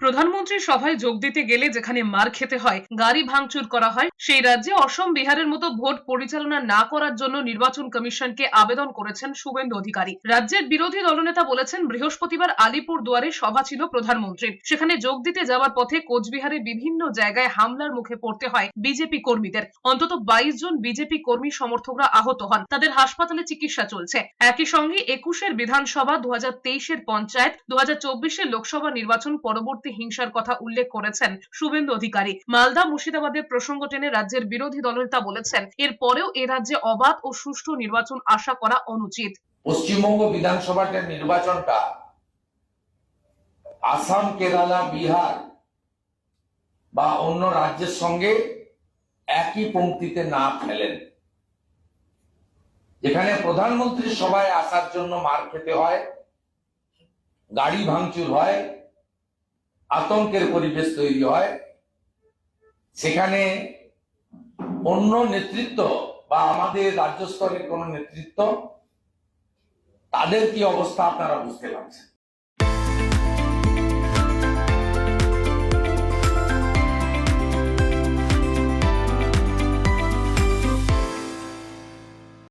প্রধানমন্ত্রীর সভায় যোগ দিতে গেলে যেখানে মার খেতে হয়, গাড়ি ভাঙচুর করা হয়, সেই রাজ্যে অসম বিহারের মতো ভোট পরিচালনা না করার জন্য নির্বাচন কমিশনকে আবেদন করেছেন শুভেন্দু অধিকারী। রাজ্যের বিরোধী দলনেতা বলেছেন, বৃহস্পতিবার আলিপুর দুয়ারে সভা ছিল প্রধানমন্ত্রীর। সেখানে যোগ দিতে যাওয়ার পথে কোচবিহারে বিভিন্ন জায়গায় হামলার মুখে পড়তে হয় বিজেপি কর্মীদের। অন্তত বাইশ জন বিজেপি কর্মী সমর্থকরা আহত হন। তাদের হাসপাতালে চিকিৎসা চলছে। একই সঙ্গে একুশের বিধানসভা দু হাজার তেইশের পঞ্চায়েত দু হাজার চব্বিশের লোকসভা নির্বাচন পরবর্তী হিংসার কথা উল্লেখ করেছেন শুভেন্দু অধিকারী। মালদা মুর্শিদাবাদের প্রসঙ্গ টেনে রাজ্যের বিরোধী দলনেতা বলেছেন, এরপরেও এ রাজ্যে অবাধ ও সুষ্ঠু নির্বাচন আশা করা অনুচিত। পশ্চিমবঙ্গ বিধানসভাটার নির্বাচনটা, আসাম, কেরালা, বিহার বা অন্য রাজ্যের সঙ্গে একই পংক্তিতে না ফেলেন। যেখানে প্রধানমন্ত্রীর সভায় আসার জন্য মার খেতে হয়, গাড়ি ভাঙচুর হয় আতঙ্কের পরিবেশ তৈরি হয়। সেখানে অন্য নেতৃত্ব বা আমাদের রাজ্য স্তরের কোন নেতৃত্ব, তাদের কি অবস্থা আপনারা বুঝতে পারছেন?